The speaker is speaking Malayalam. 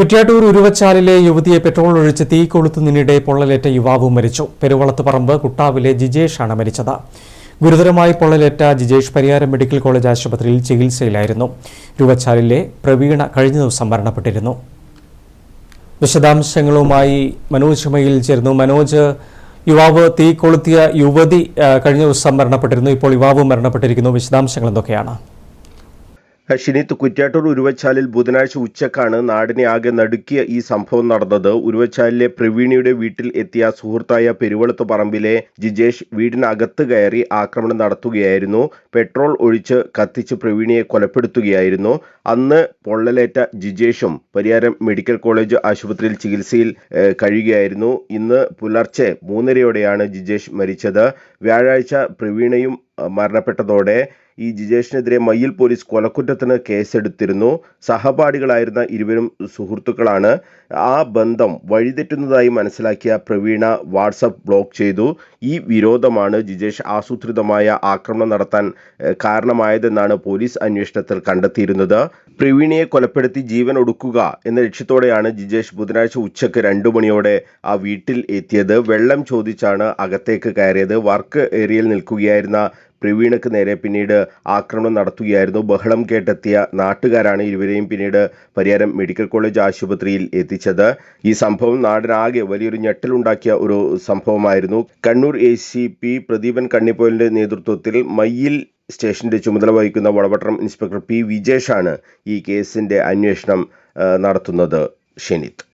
കുറ്റ്യാട്ടൂർ ഉരുവച്ചാലിലെ യുവതിയെ പെട്രോൾ ഒഴിച്ച് തീ കൊളുത്തുന്നതിനിടെ പൊള്ളലേറ്റ യുവാവ് മരിച്ചു. പെരുവളത്ത് പറമ്പ് കുട്ടാവിലെ ജിജേഷാണ് മരിച്ചത്. ഗുരുതരമായി പൊള്ളലേറ്റ ജിജേഷ് പരിയാരം മെഡിക്കൽ കോളേജ് ആശുപത്രിയിൽ ചികിത്സയിലായിരുന്നു. ഉരുവച്ചാലിലെ പ്രവീണ കഴിഞ്ഞ ദിവസം മരണപ്പെട്ടിരുന്നു. വിശദാംശങ്ങളുമായി മനോജ് മയിൽ ചേർന്നു മനോജ് യുവാവ് തീ കൊളുത്തിയ യുവതി കഴിഞ്ഞ ദിവസം മരണപ്പെട്ടിരുന്നു. ഇപ്പോൾ യുവാവ് മരണപ്പെട്ടിരിക്കുന്നു. വിശദാംശങ്ങൾ എന്തൊക്കെയാണ്? ഷിനിത്ത് കുറ്റ്യാട്ടൂർ ഉരുവച്ചാലിൽ ബുധനാഴ്ച ഉച്ചക്കാണ് നാടിനെ ആകെ നടുക്കിയ ഈ സംഭവം നടന്നത്. ഉരുവച്ചാലിലെ പ്രവീണിയുടെ വീട്ടിൽ എത്തിയ സുഹൃത്തായ പെരുവളത്ത് പറമ്പിലെ ജിജേഷ് വീടിനകത്ത് കയറി ആക്രമണം നടത്തുകയായിരുന്നു. പെട്രോൾ ഒഴിച്ച് കത്തിച്ച് പ്രവീണിയെ കൊലപ്പെടുത്തുകയായിരുന്നു. അന്ന് പൊള്ളലേറ്റ ജിജേഷും പരിയാരം മെഡിക്കൽ കോളേജ് ആശുപത്രിയിൽ ചികിത്സയിൽ കഴിയുകയായിരുന്നു. ഇന്ന് പുലർച്ചെ മൂന്നരയോടെയാണ് ജിജേഷ് മരിച്ചത്. വ്യാഴാഴ്ച പ്രവീണയും മരണപ്പെട്ടതോടെ ഈ ജിജേഷിനെതിരെ മയ്യിൽ പോലീസ് കൊലക്കുറ്റത്തിന് കേസെടുത്തിരുന്നു. സഹപാഠികളായിരുന്ന ഇരുവരും സുഹൃത്തുക്കളാണ്. ആ ബന്ധം വഴിതെറ്റുന്നതായി മനസ്സിലാക്കിയ പ്രവീണ വാട്സപ്പ് ബ്ലോക്ക് ചെയ്തു. ഈ വിരോധമാണ് ജിജേഷ് ആസൂത്രിതമായ ആക്രമണം നടത്താൻ കാരണമായതെന്നാണ് പോലീസ് അന്വേഷണത്തിൽ കണ്ടെത്തിയിരുന്നത്. പ്രവീണയെ കൊലപ്പെടുത്തി ജീവൻ ഒടുക്കുക എന്ന ലക്ഷ്യത്തോടെയാണ് ജിജേഷ് ബുധനാഴ്ച ഉച്ചയ്ക്ക് രണ്ടു മണിയോടെ ആ വീട്ടിൽ എത്തിയത്. വെള്ളം ചോദിച്ചാണ് അകത്തേക്ക് കയറിയത്. വർക്ക് ഏരിയയിൽ നിൽക്കുകയായിരുന്ന പ്രവീണക്ക് നേരെ പിന്നീട് ആക്രമണം നടത്തുകയായിരുന്നു. ബഹളം കേട്ടെത്തിയ നാട്ടുകാരാണ് ഇരുവരെയും പിന്നീട് പരിയാരം മെഡിക്കൽ കോളേജ് ആശുപത്രിയിൽ എത്തിച്ചത്. ഈ സംഭവം നാടിനാകെ വലിയൊരു ഞെട്ടലുണ്ടാക്കിയ ഒരു സംഭവമായിരുന്നു. Kannur A C P Pradeepan കണ്ണിപ്പോലിന്റെ നേതൃത്വത്തിൽ മയ്യിൽ സ്റ്റേഷന്റെ ചുമതല വഹിക്കുന്ന വളപട്ടണം ഇൻസ്പെക്ടർ പി വിജേഷാണ് ഈ കേസിന്റെ അന്വേഷണം നടത്തുന്നത്. ഷെനിത്ത്.